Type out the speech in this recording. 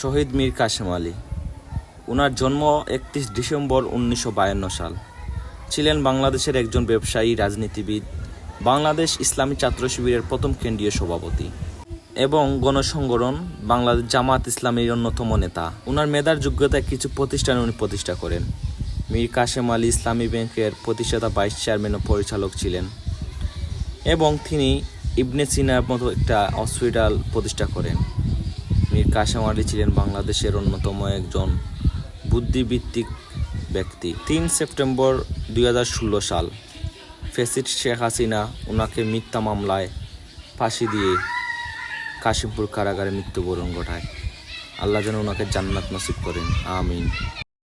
শহীদ মীর কাশেম আলী ওনার জন্ম একত্রিশ ডিসেম্বর উনিশশো বায়ান্ন সাল। ছিলেন বাংলাদেশের একজন ব্যবসায়ী, রাজনীতিবিদ, বাংলাদেশ ইসলামী ছাত্র শিবিরের প্রথম কেন্দ্রীয় সভাপতি। এবং গণসংগঠন বাংলাদেশ জামাত ইসলামের অন্যতম নেতা। ওনার মেধার যোগ্যতায় কিছু প্রতিষ্ঠান উনি প্রতিষ্ঠা করেন। মীর কাশেম আলী ইসলামী ব্যাংকের প্রতিষ্ঠাতা ভাইস চেয়ারম্যান ও পরিচালক ছিলেন এবং তিনি ইবনে সিনার মতো একটা হসপিটাল প্রতিষ্ঠা করেন। মীর কাশেম আলী ছিলেন বাংলাদেশের অন্যতম একজন বুদ্ধিভিত্তিক ব্যক্তি। তিন সেপ্টেম্বর দুই হাজার ষোলো সাল ফেসিড শেখ হাসিনা ওনাকে মিথ্যা মামলায় ফাঁসি দিয়ে কাশিমপুর কারাগারে মৃত্যুবরণ ঘটায়। আল্লাহ যেন ওনাকে জান্নাত নসিব করেন। আমিন।